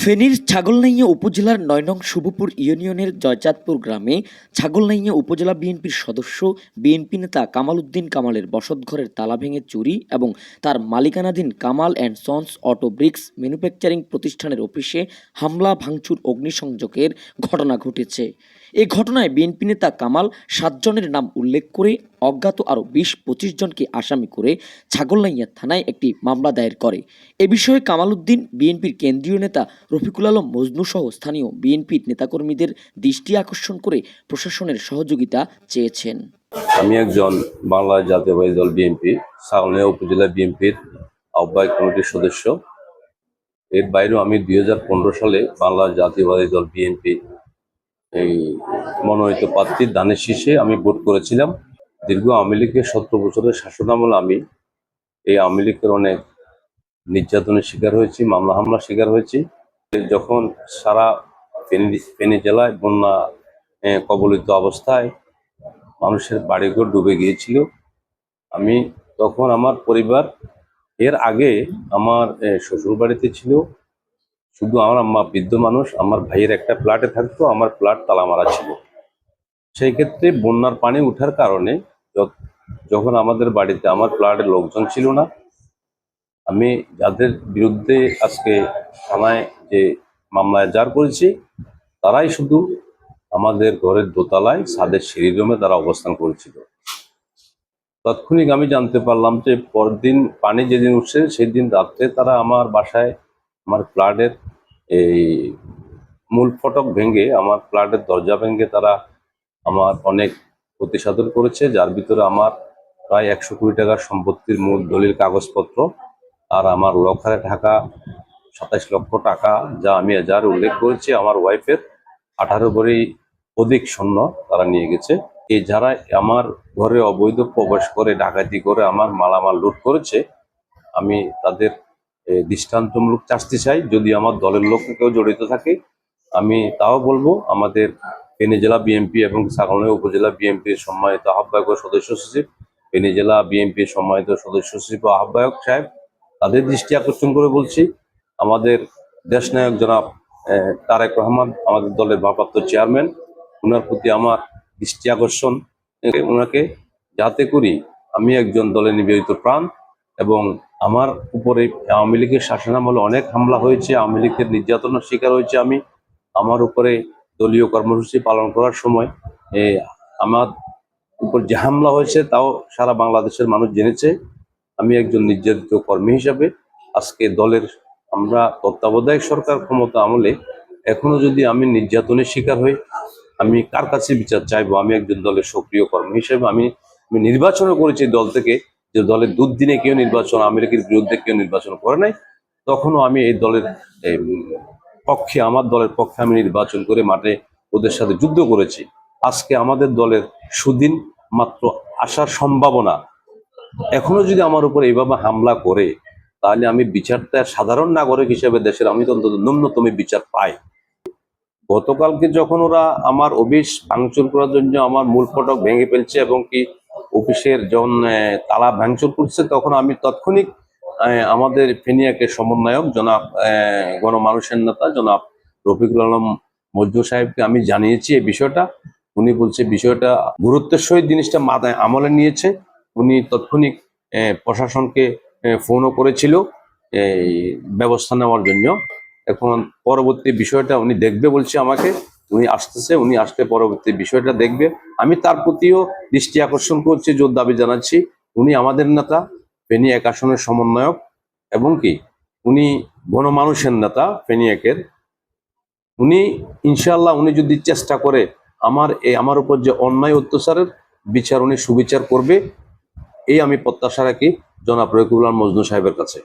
ফেনীর ছাগলনাইয়া উপজেলার নয় নং শুভপুর ইউনিয়নের জয়চাঁদপুর গ্রামে ছাগলনাইয়া উপজেলা বিএনপির সদস্য, বিএনপি নেতা কামাল উদ্দিন কামালের বসতঘরের তালা ভেঙে চুরি এবং তার মালিকানাধীন Kamal and sons auto bricks manufacturing প্রতিষ্ঠানের অফিসে হামলা, ভাঙচুর, অগ্নিসংযোগের ঘটনা ঘটেছে। এ ঘটনায় বিএনপি নেতা কামাল সাতজনের নাম উল্লেখ করে অজ্ঞাত আরও বিশ পঁচিশ জনকে আসামি করে ছাগলনাইয়া থানায় একটি মামলা দায়ের করে। এ বিষয়ে কামাল উদ্দিন বিএনপির কেন্দ্রীয় নেতা রফিকুল আলম, মজনু সহ স্থানীয় বিএনপির নেতাকর্মীদের দৃষ্টি আকর্ষণ করে প্রশাসনের সহযোগিতা চেয়েছেন। আমি একজন বাংলা জাতীয়বাদী দল বিএনপি সাগনিয়া উপজেলা বিএনপির আহ্বায়ক কমিটির সদস্য। এর বাইরেও আমি দুই হাজার পনেরো সালে বাংলা জাতীয়বাদী দল বিএনপি এই মনোনীত প্রার্থীর দানের শীর্ষে আমি ভোট করেছিলাম। দীর্ঘ আওয়ামী লীগের সতেরো বছরের শাসনামলে আমি এই আওয়ামী লীগের অনেক নির্যাতনের শিকার হয়েছি, মামলা হামলার শিকার হয়েছি। যখন সারা ফেনী জেলায় বন্যা কবলিত অবস্থায় মানুষের বাড়িঘর ডুবে গিয়েছিল, আমি তখন আমার পরিবার, এর আগে আমার শ্বশুর বাড়িতে ছিল শুধু আমার আম্মা বৃদ্ধ মানুষ, আমার ভাইয়ের একটা ফ্ল্যাটে থাকতো, আমার ফ্ল্যাট তালা মারা ছিল। সেই ক্ষেত্রে বন্যার পানি উঠার কারণে যখন আমাদের বাড়িতে আমার ফ্ল্যাটের লোকজন ছিল না, আমি যাদের বিরুদ্ধে আজকে থানায় যে মামলায় জার করেছি, তারাই শুধু আমাদের ঘরের দোতলায় ছাদের সিঁড়ি রুমে তারা অবস্থান করেছিল। তাৎক্ষণিক আমি জানতে পারলাম যে পরদিন পানি যেদিন উঠছে, সেদিন রাত্রে তারা আমার বাসায়, আমার ফ্ল্যাটের এই মূল ফটক ভেঙে, আমার ফ্ল্যাটের দরজা ভেঙে তারা আমার অনেক প্রতিসাধন করেছে, যার ভিতরে আমার প্রায় একশো কোটি টাকার সম্পত্তির মূল দলিল, কাগজপত্র আর আমার লকারে ঢাকা সাতাইশ লক্ষ টাকা যা আমি যার উল্লেখ করেছি, আমার ওয়াইফের আঠারো ভরি অধিক স্বর্ণ তারা নিয়ে গেছে। এই যারা আমার ঘরে অবৈধ প্রবেশ করে, ডাকাতি করে আমার মালামাল লুট করেছে, আমি তাদের দৃষ্টান্তমূলক চাষতে চাই। যদি আমার দলের লোক কেউ জড়িত থাকে, আমি তাও বলব, আমাদের ফেনী জেলা বিএনপি এবং সাগরনাই উপজেলা বিএনপির সম্মানিত আহ্বায়ক ও সদস্য সচিব, ফেনী জেলা বিএনপির সম্মানিত সদস্য সচিব ও আহ্বায়ক সাহেব, তাদের দৃষ্টি আকর্ষণ করে বলছি, আমাদের দেশনায়ক জনাব তারেক রহমান, আমাদের দলের ভারপ্রাপ্ত চেয়ারম্যান ওনার প্রতি আমার দৃষ্টি আকর্ষণ ওনাকে যাতে করি আমি একজন দলে নিবেদিত প্রাণ এবং আমার উপরে আওয়ামী লীগের শাসনামলে অনেক হামলা হয়েছে, আওয়ামী লীগের নির্যাতনের শিকার হয়েছে আমি। আমার উপরে দলীয় কর্মসূচি পালন করার সময় আমার উপর যে হামলা হয়েছে তাও সারা বাংলাদেশের মানুষ জেনেছে। আমি একজন নির্যাতিত কর্মী হিসাবে আজকে দলের আমরা তত্ত্বাবধায়ক সরকার ক্ষমতা আমলে এখনও যদি আমি নির্যাতনের শিকার হই, আমি কার কাছে বিচার চাইব? আমি একজন দলের সক্রিয় কর্মী হিসেবে আমি নির্বাচনও করেছি দল থেকে। যে দলের দুদিনে কেউ নির্বাচন, আমেরিকার বিরুদ্ধে কেউ নির্বাচন করে নাই, তখনও আমি এই দলের পক্ষে, আমার দলের পক্ষে আমি নির্বাচন করে মাঠে ওদের সাথে যুদ্ধ করেছি। আজকে আমাদের দলের সুদিন মাত্র আসার সম্ভাবনা। এখনও যদি আমার উপর এইভাবে হামলা করে, তাহলে আমি বিচারটা সাধারণ নাগরিক হিসেবে দেশের আমি তো অন্তত ন্যূনতম বিচার পাই। গতকালকে যখন ওরা আমার অফিস ভাঙচুর করার জন্য আমার মূল ফটক ভেঙে ফেলছে এবং কি অফিসের যখন তালা ভাঙচুর করছে, তখন আমি তাৎক্ষণিক আমাদের ফেনিয়াকে সমন্বয়ক জনাব গণমানুষের নেতা জনাব রফিকুল আলম মজনু সাহেবকে আমি জানিয়েছি এই বিষয়টা। উনি বলছে, বিষয়টা গুরুত্বের সহিত জিনিসটা মাথায় আমলে নিয়েছে। উনি তাৎক্ষণিক প্রশাসনকে ফোনও করেছিল, এই, ব্যবস্থা নেওয়ার জন্য। এখন পরবর্তী বিষয়টা উনি দেখবে বলছে আমাকে। উনি আসতেছে, উনি আসলে পরবর্তী বিষয়টা দেখবে। আমি তার প্রতিও দৃষ্টি আকর্ষণ করছি, জোর দাবি জানাচ্ছি। উনি আমাদের নেতা, ফেনী এক আসনের সমন্বয়ক এবং কি? উনি গণমানুষের নেতা, ফেনী একের। উনি ইনশাল্লাহ উনি যদি চেষ্টা করে আমার এই আমার উপর যে অন্যায় অত্যাচারের বিচার উনি সুবিচার করবে, এই আমি প্রত্যাশা রাখি জনাব রকিবুল্লাহ মজনু সাহেবের কাছে।